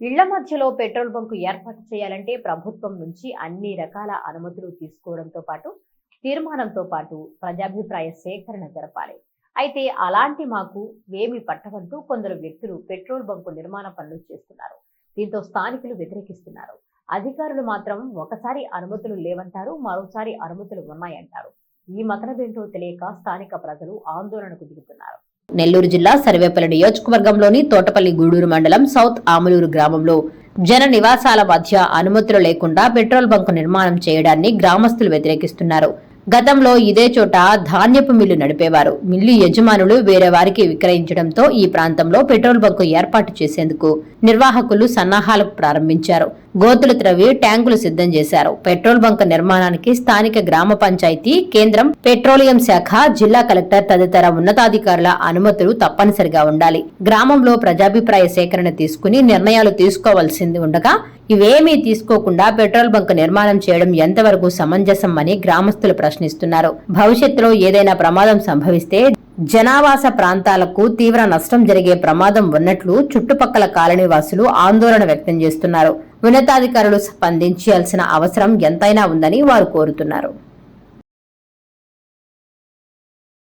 ఇళ్ళ మధ్యలో petrol bunk ఏర్పాటు చేయాలంటే ప్రభుత్వం నుంచి అన్ని రకాల అనుమతులు తీసుకోవడంతో పాటు తీర్మానంతో పాటు ప్రజాభిప్రాయ సేకరణ జరపాలి. అయితే అలాంటి మాకు వేమి పట్టవంటూ కొందరు వ్యక్తులు పెట్రోల్ బంకు నిర్మాణ పనులు చేస్తున్నారు. దీంతో స్థానికులు వ్యతిరేకిస్తున్నారు. అధికారులు మాత్రం ఒకసారి అనుమతులు లేవంటారు మరోసారి అనుమతులు ఉన్నాయంటారు. ఈ మతనమేంటో తెలియక స్థానిక ప్రజలు ఆందోళనకు దిగుతున్నారు. నెల్లూరు జిల్లా సర్వేపల్లి నియోజకవర్గంలోని తోటపల్లి గూడూరు మండలం సౌత్ ఆములూరు గ్రామంలో జన నివాసాల మధ్య అనుమతులు లేకుండా పెట్రోల్ బంకు నిర్మాణం చేయడాన్ని గ్రామస్తులు వ్యతిరేకిస్తున్నారు. గతంలో ఇదే చోట ధాన్యపు మిల్లు నడిపేవారు. మిల్లు యజమానులు వేరే వారికి విక్రయించడంతో ఈ ప్రాంతంలో పెట్రోల్ బంకు ఏర్పాటు చేసేందుకు నిర్వాహకులు సన్నాహాలు ప్రారంభించారు. గోతులు త్రవి ట్యాంకులు సిద్ధం చేశారు. పెట్రోల్ బంక్ నిర్మాణానికి స్థానిక గ్రామ పంచాయతీ కేంద్రం పెట్రోలియం శాఖ జిల్లా కలెక్టర్ తదితర ఉన్నతాధికారుల అనుమతులు తప్పనిసరిగా ఉండాలి. గ్రామంలో ప్రజాభిప్రాయ సేకరణ తీసుకుని నిర్ణయాలు తీసుకోవాల్సింది ఉండగా ఇవేమీ తీసుకోకుండా పెట్రోల్ బంక్ నిర్మాణం చేయడం ఎంతవరకు సమంజసం అని గ్రామస్తులు ప్రశ్నిస్తున్నారు. భవిష్యత్తులో ఏదైనా ప్రమాదం సంభవిస్తే జనావాస ప్రాంతాలకు తీవ్ర నష్టం జరిగే ప్రమాదం ఉన్నట్లు చుట్టుపక్కల కాలనీవాసులు ఆందోళన వ్యక్తం చేస్తున్నారు. ఉన్నతాధికారులు స్పందించాల్సిన అవసరం ఎంతైనా ఉందని వారు కోరుతున్నారు.